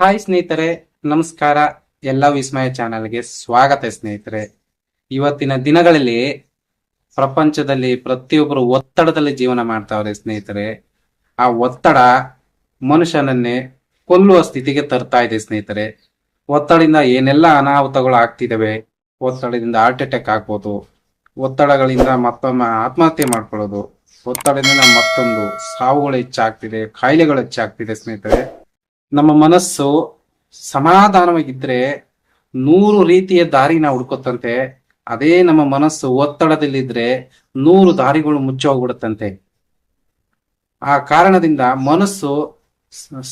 Hi ಸ್ನೇಹಿತರೆ, ನಮಸ್ಕಾರ. ಎಲ್ಲ ವಿಸ್ಮಯ ಚಾನೆಲ್ಗೆ ಸ್ವಾಗತ ಸ್ನೇಹಿತರೆ. ಇವತ್ತಿನ ದಿನಗಳಲ್ಲಿ ಪ್ರಪಂಚದಲ್ಲಿ ಪ್ರತಿಯೊಬ್ಬರು ಒತ್ತಡದಲ್ಲಿ ಜೀವನ ಮಾಡ್ತಾವ್ರೆ ಸ್ನೇಹಿತರೆ. ಆ ಒತ್ತಡ ಮನುಷ್ಯನನ್ನೇ ಕೊಲ್ಲುವ ಸ್ಥಿತಿಗೆ ತರ್ತಾ ಇದೆ ಸ್ನೇಹಿತರೆ. ಒತ್ತಡದಿಂದ ಏನೆಲ್ಲ ಅನಾಹುತಗಳು ಆಗ್ತಿದ್ದಾವೆ? ಒತ್ತಡದಿಂದ ಹಾರ್ಟ್ ಅಟ್ಯಾಕ್ ಆಗ್ಬೋದು. ಒತ್ತಡಗಳಿಂದ ಮತ್ತೊಮ್ಮೆ ಆತ್ಮಹತ್ಯೆ ಮಾಡ್ಕೊಳ್ಳೋದು. ಒತ್ತಡದಿಂದ ಮತ್ತೊಂದು ಸಾವುಗಳು ಹೆಚ್ಚಾಗ್ತಿದೆ ಕಾಯಿಲೆಗಳು ಹೆಚ್ಚಾಗ್ತಿದೆ ಸ್ನೇಹಿತರೆ. ನಮ್ಮ ಮನಸ್ಸು ಸಮಾಧಾನವಾಗಿದ್ರೆ ನೂರು ರೀತಿಯ ದಾರಿನ ಹುಡ್ಕೋತಂತೆ. ಅದೇ ನಮ್ಮ ಮನಸ್ಸು ಒತ್ತಡದಲ್ಲಿದ್ರೆ ನೂರು ದಾರಿಗಳು ಮುಚ್ಚೋಗ್ಬಿಡುತ್ತಂತೆ. ಆ ಕಾರಣದಿಂದ ಮನಸ್ಸು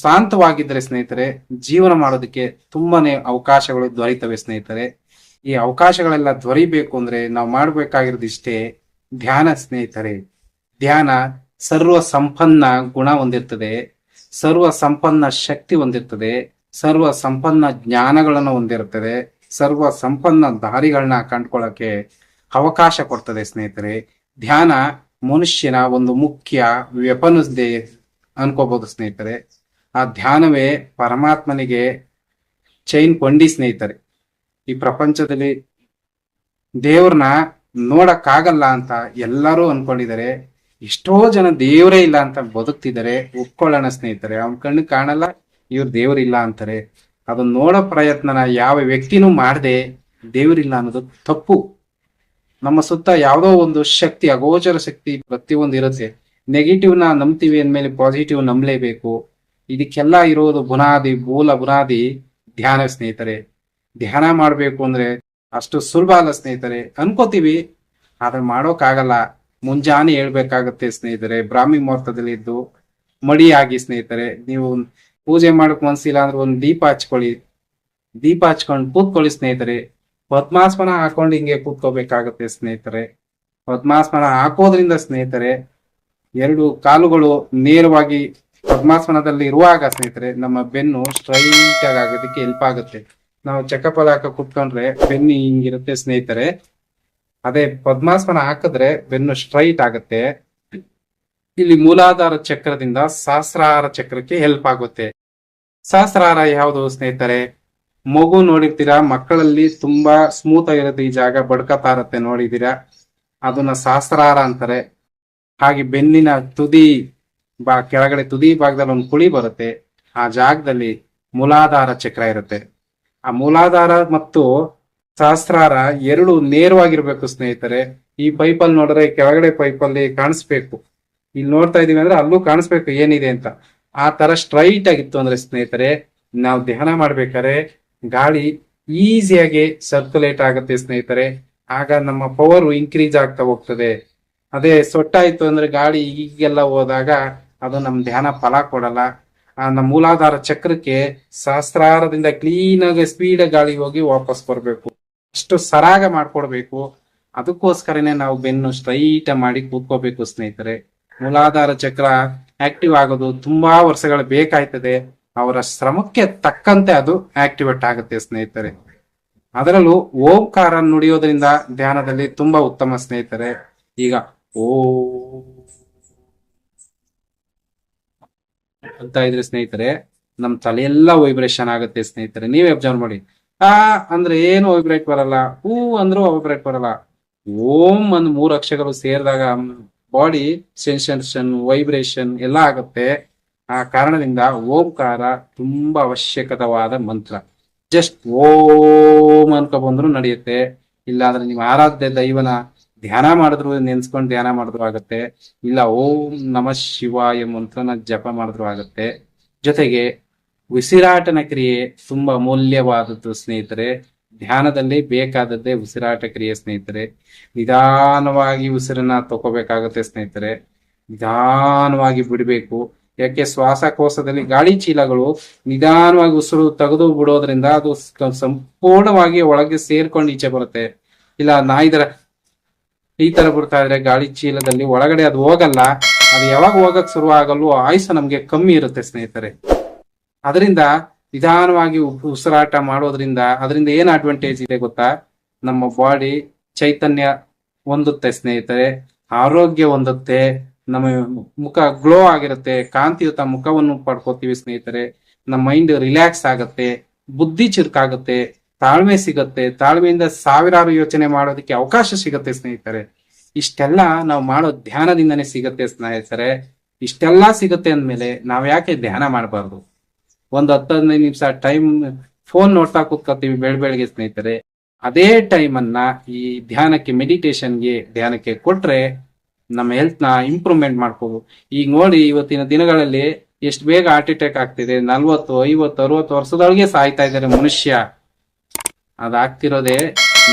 ಶಾಂತವಾಗಿದ್ದರೆ ಸ್ನೇಹಿತರೆ, ಜೀವನ ಮಾಡೋದಕ್ಕೆ ತುಂಬಾನೇ ಅವಕಾಶಗಳು ದೊರೀತವೆ ಸ್ನೇಹಿತರೆ. ಈ ಅವಕಾಶಗಳೆಲ್ಲ ದೊರೀಬೇಕು ಅಂದ್ರೆ ನಾವು ಮಾಡ್ಬೇಕಾಗಿರೋದಿಷ್ಟೇ ಧ್ಯಾನ ಸ್ನೇಹಿತರೆ. ಧ್ಯಾನ ಸರ್ವ ಸಂಪನ್ನ ಗುಣ ಹೊಂದಿರ್ತದೆ. ಸರ್ವ ಸಂಪನ್ನ ಶಕ್ತಿ ಹೊಂದಿರ್ತದೆ, ಸರ್ವ ಸಂಪನ್ನ ಜ್ಞಾನಗಳನ್ನು ಹೊಂದಿರುತ್ತದೆ ಸರ್ವ ಸಂಪನ್ನ ದಾರಿಗಳನ್ನ ಕಂಡ್ಕೊಳ್ಳಕ್ಕೆ ಅವಕಾಶ ಕೊಡ್ತದೆ ಸ್ನೇಹಿತರೆ. ಧ್ಯಾನ ಮನುಷ್ಯನ ಒಂದು ಮುಖ್ಯ ವ್ಯಪನದೆ ಅನ್ಕೋಬಹುದು ಸ್ನೇಹಿತರೆ. ಆ ಧ್ಯಾನವೇ ಪರಮಾತ್ಮನಿಗೆ ಚೈನ್ ಕೊಂಡಿ ಸ್ನೇಹಿತರೆ. ಈ ಪ್ರಪಂಚದಲ್ಲಿ ದೇವ್ರನ್ನ ನೋಡಕ್ಕಾಗಲ್ಲ ಅಂತ ಎಲ್ಲರೂ ಅನ್ಕೊಂಡಿದ್ದಾರೆ. ಎಷ್ಟೋ ಜನ ದೇವರೇ ಇಲ್ಲ ಅಂತ ಬದುಕ್ತಿದ್ದಾರೆ, ಒಪ್ಕೊಳ್ಳೋಣ ಸ್ನೇಹಿತರೆ. ಅವ್ನ ಕಣ್ಣು ಕಾಣಲ್ಲ, ಇವ್ರು ದೇವರಿಲ್ಲ ಅಂತಾರೆ. ಅದನ್ನ ನೋಡೋ ಪ್ರಯತ್ನನ ಯಾವ ವ್ಯಕ್ತಿನೂ ಮಾಡದೆ ದೇವರಿಲ್ಲ ಅನ್ನೋದು ತಪ್ಪು. ನಮ್ಮ ಸುತ್ತ ಯಾವುದೋ ಒಂದು ಶಕ್ತಿ, ಅಗೋಚರ ಶಕ್ತಿ ಪ್ರತಿಯೊಂದು ಇರುತ್ತೆ. ನೆಗೆಟಿವ್ನ ನಂಬ್ತೀವಿ ಅಂದ್ಮೇಲೆ ಪಾಸಿಟಿವ್ ನಂಬಲೇಬೇಕು. ಇದಕ್ಕೆಲ್ಲ ಇರೋದು ಬುನಾದಿ, ಮೂಲ ಬುನಾದಿ ಧ್ಯಾನ ಸ್ನೇಹಿತರೆ. ಧ್ಯಾನ ಮಾಡಬೇಕು ಅಂದ್ರೆ ಅಷ್ಟು ಸುಲಭ ಅಲ್ಲ ಸ್ನೇಹಿತರೆ. ಅನ್ಕೋತೀವಿ, ಆದ್ರೆ ಮಾಡೋಕ್ಕಾಗಲ್ಲ. ಮುಂಜಾನೆ ಹೇಳ್ಬೇಕಾಗತ್ತೆ ಸ್ನೇಹಿತರೆ, ಬ್ರಾಹ್ಮಿ ಮುಹೂರ್ತದಲ್ಲಿ ಇದ್ದು ಮಡಿಯಾಗಿ ಸ್ನೇಹಿತರೆ, ನೀವು ಪೂಜೆ ಮಾಡಕ್ ಮನ್ಸಿಲ್ಲ ಅಂದ್ರೆ ಒಂದು ದೀಪ ಹಚ್ಕೊಳ್ಳಿ. ದೀಪ ಹಚ್ಕೊಂಡು ಕೂತ್ಕೊಳ್ಳಿ ಸ್ನೇಹಿತರೆ. ಪದ್ಮಾಸ್ಮನ ಹಾಕೊಂಡು ಹಿಂಗೆ ಕೂತ್ಕೋಬೇಕಾಗುತ್ತೆ ಸ್ನೇಹಿತರೆ. ಪದ್ಮಾಸ್ಮನ ಹಾಕೋದ್ರಿಂದ ಸ್ನೇಹಿತರೆ, ಎರಡು ಕಾಲುಗಳು ನೇರವಾಗಿ ಪದ್ಮಾಸನದಲ್ಲಿ ಇರುವಾಗ ಸ್ನೇಹಿತರೆ, ನಮ್ಮ ಬೆನ್ನು ಸ್ಟ್ರೈಟ್ ಆಗಿ ಆಗೋದಕ್ಕೆ ಹೆಲ್ಪ್ ಆಗುತ್ತೆ. ನಾವು ಚೆಕ್ಅಪ್ ಹಾಕ ಕೂತ್ಕೊಂಡ್ರೆ ಬೆನ್ನು ಹಿಂಗಿರುತ್ತೆ ಸ್ನೇಹಿತರೆ. ಅದೇ ಪದ್ಮಾಸನ ಹಾಕಿದ್ರೆ ಬೆನ್ನು ಸ್ಟ್ರೈಟ್ ಆಗುತ್ತೆ. ಇಲ್ಲಿ ಮೂಲಾಧಾರ ಚಕ್ರದಿಂದ ಸಹಸ್ರಾರ ಚಕ್ರಕ್ಕೆ ಹೆಲ್ಪ್ ಆಗುತ್ತೆ. ಸಹಸ್ರಾರ ಯಾವುದು ಸ್ನೇಹಿತರೆ? ಮಗು ನೋಡಿರ್ತೀರಾ? ಮಕ್ಕಳಲ್ಲಿ ತುಂಬಾ ಸ್ಮೂತ್ ಆಗಿರುತ್ತೆ ಈ ಜಾಗ ಬಡ್ಕತಾ ಇರುತ್ತೆ ನೋಡಿದೀರಾ ಅದನ್ನ ಸಹಸ್ರಾರ ಅಂತಾರೆ. ಹಾಗೆ ಬೆನ್ನಿನ ತುದಿ ಬಾ, ಕೆಳಗಡೆ ತುದಿ ಭಾಗದಲ್ಲಿ ಒಂದು ಕುಳಿ ಬರುತ್ತೆ. ಆ ಜಾಗದಲ್ಲಿ ಮೂಲಾಧಾರ ಚಕ್ರ ಇರುತ್ತೆ. ಆ ಮೂಲಾಧಾರ ಮತ್ತು ಸಹಸ್ರಾರ ಎರಡು ನೇರವಾಗಿರ್ಬೇಕು ಸ್ನೇಹಿತರೆ. ಈ ಪೈಪಲ್ಲಿ ನೋಡಿದ್ರೆ ಕೆಳಗಡೆ ಪೈಪಲ್ಲಿ ಕಾಣಿಸ್ಬೇಕು. ಇಲ್ಲಿ ನೋಡ್ತಾ ಇದೀವಿ ಅಂದ್ರೆ ಅಲ್ಲೂ ಕಾಣಿಸ್ಬೇಕು ಏನಿದೆ ಅಂತ. ಆ ತರ ಸ್ಟ್ರೈಟ್ ಆಗಿತ್ತು ಅಂದ್ರೆ ಸ್ನೇಹಿತರೆ, ನಾವು ಧ್ಯಾನ ಮಾಡ್ಬೇಕಾದ್ರೆ ಗಾಳಿ ಈಸಿಯಾಗಿ ಸರ್ಕ್ಯುಲೇಟ್ ಆಗುತ್ತೆ ಸ್ನೇಹಿತರೆ. ಆಗ ನಮ್ಮ ಪವರ್ ಇನ್ಕ್ರೀಸ್ ಆಗ್ತಾ ಹೋಗ್ತದೆ. ಅದೇ ಸೊಟ್ಟಾಯ್ತು ಅಂದ್ರೆ ಗಾಳಿ ಈಗೆಲ್ಲ ಹೋದಾಗ ಅದು ನಮ್ ಧ್ಯಾನ ಫಲ ಕೊಡಲ್ಲ. ಆ ನಮ್ಮ ಮೂಲಾಧಾರ ಚಕ್ರಕ್ಕೆ ಸಹಸ್ರಾರದಿಂದ ಕ್ಲೀನ್ ಆಗಿ ಸ್ಪೀಡ್ ಗಾಳಿ ಹೋಗಿ ವಾಪಸ್ ಬರ್ಬೇಕು. ಅಷ್ಟು ಸರಾಗ ಮಾಡ್ಕೊಡ್ಬೇಕು. ಅದಕ್ಕೋಸ್ಕರನೇ ನಾವು ಬೆನ್ನು ಸ್ಟ್ರೈಟ್ ಮಾಡಿ ಕೂತ್ಕೋಬೇಕು ಸ್ನೇಹಿತರೆ. ಮೂಲಾಧಾರ ಚಕ್ರ ಆಕ್ಟಿವ್ ಆಗೋದು ತುಂಬಾ ವರ್ಷಗಳು ಬೇಕಾಯ್ತದೆ. ಅವರ ಶ್ರಮಕ್ಕೆ ತಕ್ಕಂತೆ ಅದು ಆಕ್ಟಿವೇಟ್ ಆಗುತ್ತೆ ಸ್ನೇಹಿತರೆ. ಅದರಲ್ಲೂ ಓಂಕಾರ ನುಡಿಯೋದ್ರಿಂದ ಧ್ಯಾನದಲ್ಲಿ ತುಂಬಾ ಉತ್ತಮ ಸ್ನೇಹಿತರೆ. ಈಗ ಓ ಅಂತ ಇದ್ರೆ ಸ್ನೇಹಿತರೆ, ನಮ್ ತಲೆಯೆಲ್ಲ ವೈಬ್ರೇಷನ್ ಆಗುತ್ತೆ ಸ್ನೇಹಿತರೆ. ನೀವೇ ಅಬ್ಸರ್ವ್ ಮಾಡಿ. ಆ ಅಂದ್ರೆ ಏನು ವೈಬ್ರೇಟ್ ಬರಲ್ಲ. ಹೂ ಅಂದ್ರೂ ವೈಬ್ರೇಟ್ ಬರಲ್ಲ. ಓಂ ಅಂದ್ ಮೂರು ಅಕ್ಷರಗಳು ಸೇರಿದಾಗ ಬಾಡಿ ಸೆನ್ಸೇಷನ್ ವೈಬ್ರೇಷನ್ ಎಲ್ಲ ಆಗುತ್ತೆ. ಆ ಕಾರಣದಿಂದ ಓಂಕಾರ ತುಂಬಾ ಅವಶ್ಯಕತವಾದ ಮಂತ್ರ. ಜಸ್ಟ್ ಓಂ ಅನ್ಕೊ ಬಂದ್ರು ನಡೆಯುತ್ತೆ. ಇಲ್ಲಾಂದ್ರೆ ನೀವು ಆರಾಧ್ಯ ದೈವನ ಧ್ಯಾನ ಮಾಡಿದ್ರು ನೆನ್ಸ್ಕೊಂಡು ಧ್ಯಾನ ಮಾಡಿದ್ರು ಆಗುತ್ತೆ. ಇಲ್ಲ ಓಂ ನಮ ಶಿವಾಯ ಮಂತ್ರನ ಜಪ ಮಾಡಿದ್ರು ಆಗುತ್ತೆ. ಜೊತೆಗೆ ಉಸಿರಾಟನ ಕ್ರಿಯೆ ತುಂಬಾ ಅಮೂಲ್ಯವಾದದ್ದು ಸ್ನೇಹಿತರೆ. ಧ್ಯಾನದಲ್ಲಿ ಬೇಕಾದದ್ದೇ ಉಸಿರಾಟ ಕ್ರಿಯೆ, ಸ್ನೇಹಿತರೆ. ನಿಧಾನವಾಗಿ ಉಸಿರನ್ನ ತಗೋಬೇಕಾಗುತ್ತೆ, ಸ್ನೇಹಿತರೆ. ನಿಧಾನವಾಗಿ ಬಿಡಬೇಕು. ಯಾಕೆ ಶ್ವಾಸಕೋಶದಲ್ಲಿ ಗಾಳಿ ಚೀಲಗಳು ನಿಧಾನವಾಗಿ ಉಸಿರು ತೆಗೆದು ಬಿಡೋದ್ರಿಂದ ಅದು ಸಂಪೂರ್ಣವಾಗಿ ಒಳಗೆ ಸೇರ್ಕೊಂಡು ಈಚೆ ಬರುತ್ತೆ. ಇಲ್ಲ ನಾಯಿದರ ಈ ತರ ಬರ್ತಾ ಇದ್ರೆ ಗಾಳಿ ಚೀಲದಲ್ಲಿ ಒಳಗಡೆ ಅದು ಹೋಗಲ್ಲ. ಅದು ಯಾವಾಗ ಹೋಗಕ್ ಶುರು ಆಗಲ್ವೋ ಆಯುಷ ನಮ್ಗೆ ಕಮ್ಮಿ ಇರುತ್ತೆ, ಸ್ನೇಹಿತರೆ. ಅದರಿಂದ ನಿಧಾನವಾಗಿ ಉಸಿರಾಟ ಮಾಡೋದ್ರಿಂದ ಅದರಿಂದ ಏನ್ ಅಡ್ವಾಂಟೇಜ್ ಇದೆ ಗೊತ್ತಾ? ನಮ್ಮ ಬಾಡಿ ಚೈತನ್ಯ ಹೊಂದುತ್ತೆ ಸ್ನೇಹಿತರೆ, ಆರೋಗ್ಯ ಹೊಂದುತ್ತೆ, ನಮ್ಮ ಮುಖ ಗ್ಲೋ ಆಗಿರುತ್ತೆ, ಕಾಂತಿಯುತ ಮುಖವನ್ನು ಪಡ್ಕೋತೀವಿ ಸ್ನೇಹಿತರೆ, ನಮ್ಮ ಮೈಂಡ್ ರಿಲ್ಯಾಕ್ಸ್ ಆಗುತ್ತೆ, ಬುದ್ಧಿ ಚುರುಕಾಗುತ್ತೆ, ತಾಳ್ಮೆ ಸಿಗುತ್ತೆ, ತಾಳ್ಮೆಯಿಂದ ಸಾವಿರಾರು ಯೋಚನೆ ಮಾಡೋದಕ್ಕೆ ಅವಕಾಶ ಸಿಗುತ್ತೆ ಸ್ನೇಹಿತರೆ. ಇಷ್ಟೆಲ್ಲ ನಾವು ಮಾಡೋ ಧ್ಯಾನದಿಂದನೇ ಸಿಗುತ್ತೆ ಸ್ನೇಹಿತರೆ. ಇಷ್ಟೆಲ್ಲ ಸಿಗುತ್ತೆ ಅಂದ್ಮೇಲೆ ನಾವ್ ಯಾಕೆ ಧ್ಯಾನ ಮಾಡಬಾರ್ದು? ಒಂದ್ ಹದಿನೈದು ನಿಮಿಷ ಟೈಮ್ ಫೋನ್ ನೋಡ್ತಾ ಕೂತ್ಕೊತೀವಿ ಬೆಳ್ ಬೆಳಗ್ಗೆ ಸ್ನೇಹಿತರೆ. ಅದೇ ಟೈಮ್ ಅನ್ನ ಈ ಧ್ಯಾನಕ್ಕೆ ಮೆಡಿಟೇಷನ್ಗೆ ಧ್ಯಾನಕ್ಕೆ ಕೊಟ್ರೆ ನಮ್ಮ ಹೆಲ್ತ್ನ ಇಂಪ್ರೂವ್ಮೆಂಟ್ ಮಾಡ್ಕೋಬಹುದು ಈಗ ನೋಡಿ ಇವತ್ತಿನ ದಿನಗಳಲ್ಲಿ ಎಷ್ಟು ಬೇಗ ಹಾರ್ಟ್ ಅಟ್ಯಾಕ್ ಆಗ್ತಿದೆ. ನಲ್ವತ್ತು, ಐವತ್ತು, ಅರವತ್ತು ವರ್ಷದೊಳಗೆ ಸಾಯ್ತಾ ಇದ್ದಾರೆ ಮನುಷ್ಯ. ಅದಾಗ್ತಿರೋದೇ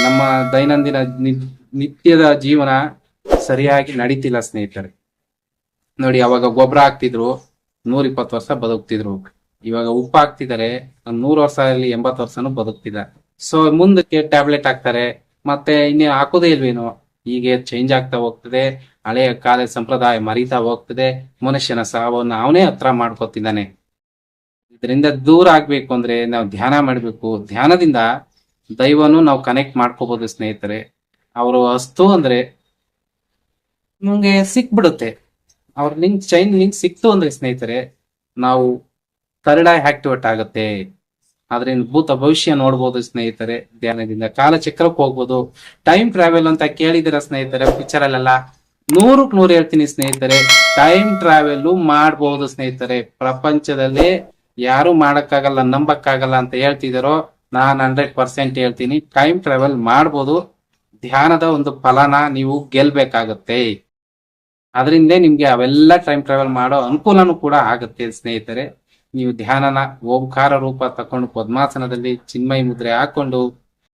ನಮ್ಮ ದೈನಂದಿನ ನಿತ್ಯದ ಜೀವನ ಸರಿಯಾಗಿ ನಡೀತಿಲ್ಲ ಸ್ನೇಹಿತರೆ. ನೋಡಿ ಅವಾಗ ಗೊಬ್ಬರ ಹಾಕ್ತಿದ್ರು, ನೂರಿಪ್ಪತ್ತು ವರ್ಷ ಬದುಕ್ತಿದ್ರು. ಇವಾಗ ಉಪ್ಪು ಹಾಕ್ತಿದ್ದಾರೆ. ನೂರು ವರ್ಷ ಅಲ್ಲಿ ಎಂಬತ್ತು ವರ್ಷನೂ ಬದುಕ್ತಿದ್ದಾರೆ ಸೊ ಮುಂದಕ್ಕೆ ಟ್ಯಾಬ್ಲೆಟ್ ಹಾಕ್ತಾರೆ. ಮತ್ತೆ ಇನ್ನೇ ಹಾಕೋದೇ ಇಲ್ವೇನೋ? ಹೀಗೆ ಚೇಂಜ್ ಆಗ್ತಾ ಹೋಗ್ತದೆ. ಹಳೆಯ ಕಾಲ ಸಂಪ್ರದಾಯ ಮರಿತಾ ಹೋಗ್ತದೆ. ಮನುಷ್ಯನ ಸಾವನ್ನು ಅವನೇ ಹತ್ರ ಮಾಡ್ಕೊತಿದ್ದಾನೆ. ಇದರಿಂದ ದೂರ ಆಗ್ಬೇಕು ಅಂದ್ರೆ ನಾವು ಧ್ಯಾನ ಮಾಡ್ಬೇಕು. ಧ್ಯಾನದಿಂದ ದೈವನು ನಾವು ಕನೆಕ್ಟ್ ಮಾಡ್ಕೋಬಹುದು ಸ್ನೇಹಿತರೆ. ಅವರು ಅಸ್ತು ಅಂದ್ರೆ ನಿಮ್ಗೆ ಸಿಕ್ಬಿಡುತ್ತೆ. ಅವ್ರ ಲಿಂಕ್ ಚೈನ್ ಲಿಂಕ್ ಸಿಕ್ತು ಅಂದ್ರೆ ಸ್ನೇಹಿತರೆ, ನಾವು ಐ ಆಕ್ಟಿವೇಟ್ ಆಗುತ್ತೆ. ಅದರಿಂದ ಭೂತ ಭವಿಷ್ಯ ನೋಡ್ಬೋದು ಸ್ನೇಹಿತರೆ, ಧ್ಯಾನದಿಂದ. ಕಾಲಚಕ್ರಕ್ಕೆ ಹೋಗ್ಬೋದು. ಟೈಮ್ ಟ್ರಾವೆಲ್ ಅಂತ ಕೇಳಿದಿರ ಸ್ನೇಹಿತರೆ ಪಿಕ್ಚರ್ ಅಲ್ಲೆಲ್ಲ? ನೂರಕ್ ನೂರು ಹೇಳ್ತೀನಿ ಸ್ನೇಹಿತರೆ ಟೈಮ್ ಟ್ರಾವೆಲ್ ಮಾಡ್ಬೋದು ಸ್ನೇಹಿತರೆ. ಪ್ರಪಂಚದಲ್ಲಿ ಯಾರು ಮಾಡಕ್ಕಾಗಲ್ಲ, ನಂಬಕ್ಕಾಗಲ್ಲ ಅಂತ ಹೇಳ್ತಿದಾರೋ, ನಾನ್ ಹಂಡ್ರೆಡ್ ಪರ್ಸೆಂಟ್ ಹೇಳ್ತೀನಿ. ಟೈಮ್ ಟ್ರಾವೆಲ್ ಮಾಡ್ಬೋದು. ಧ್ಯಾನದ ಒಂದು ಫಲನ ನೀವು ಗೆಲ್ಬೇಕಾಗತ್ತೆ. ಅದರಿಂದ ನಿಮ್ಗೆ ಅವೆಲ್ಲ ಟೈಮ್ ಟ್ರಾವೆಲ್ ಮಾಡೋ ಅನುಕೂಲನೂ ಕೂಡ ಆಗುತ್ತೆ ಸ್ನೇಹಿತರೆ. ನೀವು ಧ್ಯಾನನ ಓಂಕಾರ ರೂಪ ತಕೊಂಡು ಪದ್ಮಾಸನದಲ್ಲಿ ಚಿನ್ಮಯ ಮುದ್ರೆ ಹಾಕೊಂಡು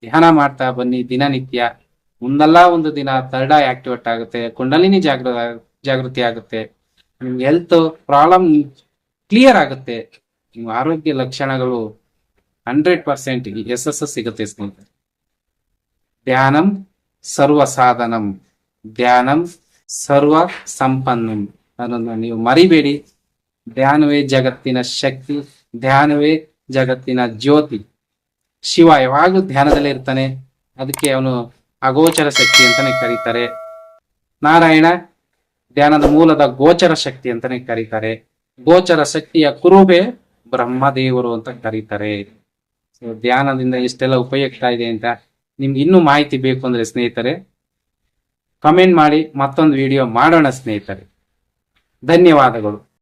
ಧ್ಯಾನ ಮಾಡ್ತಾ ಬನ್ನಿ ದಿನನಿತ್ಯ. ಒಂದಲ್ಲ ಒಂದು ದಿನ ತರ್ಡ್ ಆಕ್ಟಿವೇಟ್ ಆಗುತ್ತೆ, ಕುಂಡಲಿನಿ ಜಾಗೃ ಜಾಗೃತಿ ಆಗುತ್ತೆ. ನಿಮ್ ಹೆಲ್ತ್ ಪ್ರಾಬ್ಲಮ್ ಕ್ಲಿಯರ್ ಆಗುತ್ತೆ. ನಿಮ್ಮ ಆರೋಗ್ಯ ಲಕ್ಷಣಗಳು ಹಂಡ್ರೆಡ್ ಪರ್ಸೆಂಟ್ ಯಶಸ್ಸು ಸಿಗುತ್ತೆ ಸ್ನೇಹಿತರೆ. ಧ್ಯಾನಂ ಸರ್ವ ಸಾಧನಂ, ಧ್ಯಾನಂ ಸರ್ವ ಸಂಪನ್ನಂ. ಅದನ್ನು ನೀವು ಮರಿಬೇಡಿ. ಧ್ಯಾನವೇ ಜಗತ್ತಿನ ಶಕ್ತಿ, ಧ್ಯಾನವೇ ಜಗತ್ತಿನ ಜ್ಯೋತಿ. ಶಿವ ಯಾವಾಗಲೂ ಧ್ಯಾನದಲ್ಲೇ ಇರ್ತಾನೆ. ಅದಕ್ಕೆ ಅವನು ಅಗೋಚರ ಶಕ್ತಿ ಅಂತಾನೆ ಕರೀತಾರೆ. ನಾರಾಯಣ ಧ್ಯಾನದ ಮೂಲದ ಗೋಚರ ಶಕ್ತಿ ಅಂತಾನೆ ಕರೀತಾರೆ. ಗೋಚರ ಶಕ್ತಿಯ ಕುರುಬೆ ಬ್ರಹ್ಮದೇವರು ಅಂತ ಕರೀತಾರೆ. ಧ್ಯಾನದಿಂದ ಇಷ್ಟೆಲ್ಲ ಉಪಯುಕ್ತ ಇದೆ ಅಂತ ನಿಮ್ಗೆ ಇನ್ನೂ ಮಾಹಿತಿ ಬೇಕು ಅಂದ್ರೆ ಸ್ನೇಹಿತರೆ ಕಮೆಂಟ್ ಮಾಡಿ ಮತ್ತೊಂದು ವಿಡಿಯೋ ಮಾಡೋಣ ಸ್ನೇಹಿತರೆ. ಧನ್ಯವಾದಗಳು.